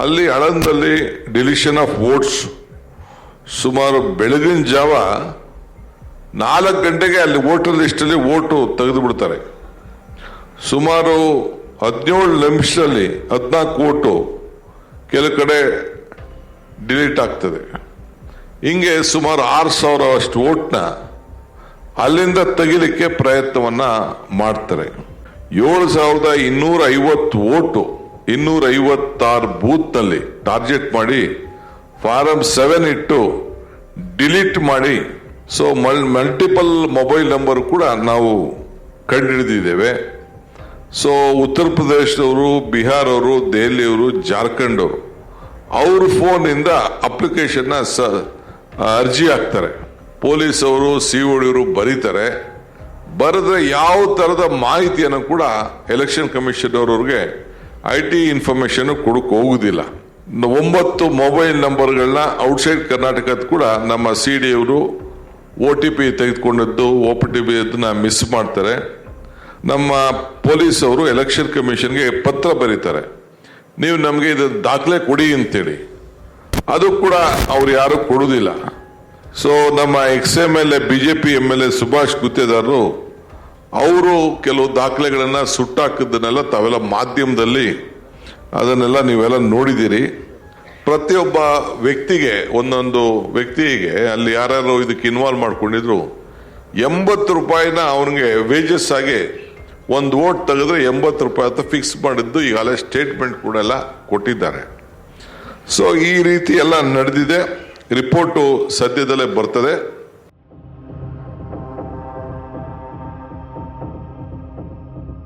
ಅಲ್ಲಿ ಅಳಂದಲ್ಲಿ deletion of votes ಸುಮಾರು ಬೆಳಗಿನ ಜಾವ ನಾಲ್ಕು ಗಂಟೆಗೆ ಅಲ್ಲಿ ವೋಟರ್ ಲಿಸ್ಟಲ್ಲಿ ಓಟು ತೆಗೆದು ಬಿಡ್ತಾರೆ ಸುಮಾರು ಹದಿನೇಳು ನಿಮಿಷದಲ್ಲಿ, ಹದಿನಾಲ್ಕು ಓಟು ಕೆಲ ಕಡೆ ಡಿಲೀಟ್ ಆಗ್ತದೆ. ಹಿಂಗೆ ಸುಮಾರು ಆರು ಸಾವಿರ ಅಷ್ಟು ಅಲ್ಲಿಂದ ತೆಗಿಲಿಕ್ಕೆ ಪ್ರಯತ್ನವನ್ನ ಮಾಡ್ತಾರೆ. ಏಳು ಸಾವಿರದ ಇನ್ನೂರ ಐವತ್ತು ಓಟು ಇನ್ನೂರ ಐವತ್ತಾರು ಬೂತ್ನಲ್ಲಿ ಟಾರ್ಗೆಟ್ ಮಾಡಿ, ಫಾರಂ ಸೆವೆನ್ ಇಟ್ಟು ಡಿಲೀಟ್ ಮಾಡಿ. So mul multiple mobile number ಕೂಡ ನಾವು ಕಂಡುಹಿಡಿದಿದ್ದೇವೆ ಸೊ ಉತ್ತರ ಪ್ರದೇಶದವರು ಬಿಹಾರ್ ಅವರು ದೆಹಲಿಯವರು ಜಾರ್ಖಂಡ್ ಅವರು ಫೋನಿಂದ ಅಪ್ಲಿಕೇಶನ್ನ ಸ ಅರ್ಜಿ ಹಾಕ್ತಾರೆ. ಪೊಲೀಸ್ ಅವರು, ಸಿ ಒಡಿಯವರು ಬರೀತಾರೆ. ಬರೆದ್ರೆ ಯಾವ ತರದ ಮಾಹಿತಿಯನ್ನು ಕೂಡ ಎಲೆಕ್ಷನ್ ಕಮಿಷನ್ ಅವರವ್ರಿಗೆ ಐ ಟಿ ಇನ್ಫಾರ್ಮೇಶನ್ ಕೊಡಕ್ ಹೋಗುದಿಲ್ಲ. ಒಂಬತ್ತು ಮೊಬೈಲ್ ನಂಬರ್ಗಳನ್ನ ಔಟ್ಸೈಡ್ ಕರ್ನಾಟಕದ ಕೂಡ ನಮ್ಮ ಸಿ ಡಿ ಅವರು ಓ ಟಿ ಪಿ ತೆಗೆದುಕೊಂಡದ್ದು ಪಿ ಟಿ ಪಿ ಅದನ್ನ ಮಿಸ್ ಮಾಡ್ತಾರೆ. ನಮ್ಮ ಪೊಲೀಸ್ ಅವರು ಎಲೆಕ್ಷನ್ ಕಮಿಷನ್ಗೆ ಪತ್ರ ಬರೀತಾರೆ. ನೀವು ನಮಗೆ ಇದು ದಾಖಲೆ ಕೊಡಿ ಅಂತೇಳಿ. ಅದು ಕೂಡ ಅವ್ರು ಯಾರು ಕೊಡುವುದಿಲ್ಲ ಸೊ ನಮ್ಮ ex M L A BJP M L A Subhash ಗುತ್ತೇದಾರರು ಅವರು ಕೆಲವು ದಾಖಲೆಗಳನ್ನ ಸುಟ್ಟಾಕಿದ್ದನ್ನೆಲ್ಲ ತಾವೆಲ್ಲ ಮಾಧ್ಯಮದಲ್ಲಿ ಅದನ್ನೆಲ್ಲ ನೀವೆಲ್ಲ ನೋಡಿದ್ದೀರಿ. ಪ್ರತಿಯೊಬ್ಬ ವ್ಯಕ್ತಿಗೆ, ಒಂದೊಂದು ವ್ಯಕ್ತಿಗೆ, ಅಲ್ಲಿ ಯಾರ್ಯಾರು ಇದಕ್ಕೆ ಇನ್ವಾಲ್ವ್ ಮಾಡ್ಕೊಂಡಿದ್ರು, ಎಂಬತ್ತು ರೂಪಾಯಿನ ಅವನಿಗೆ ವೇಜಸ್ ಆಗಿ ಒಂದು ಓಟ್ ತೆಗೆದ್ರೆ ಎಂಬತ್ತು ರೂಪಾಯಿ ಅಂತ ಫಿಕ್ಸ್ ಮಾಡಿದ್ದು ಈಗಾಗಲೇ ಸ್ಟೇಟ್ಮೆಂಟ್ ಕೂಡ ಎಲ್ಲ ಕೊಟ್ಟಿದ್ದಾರೆ. ಸೊ ಈ ರೀತಿ ಎಲ್ಲ ನಡೆದಿದೆ. ರಿಪೋರ್ಟು ಸದ್ಯದಲ್ಲೇ ಬರ್ತದೆ.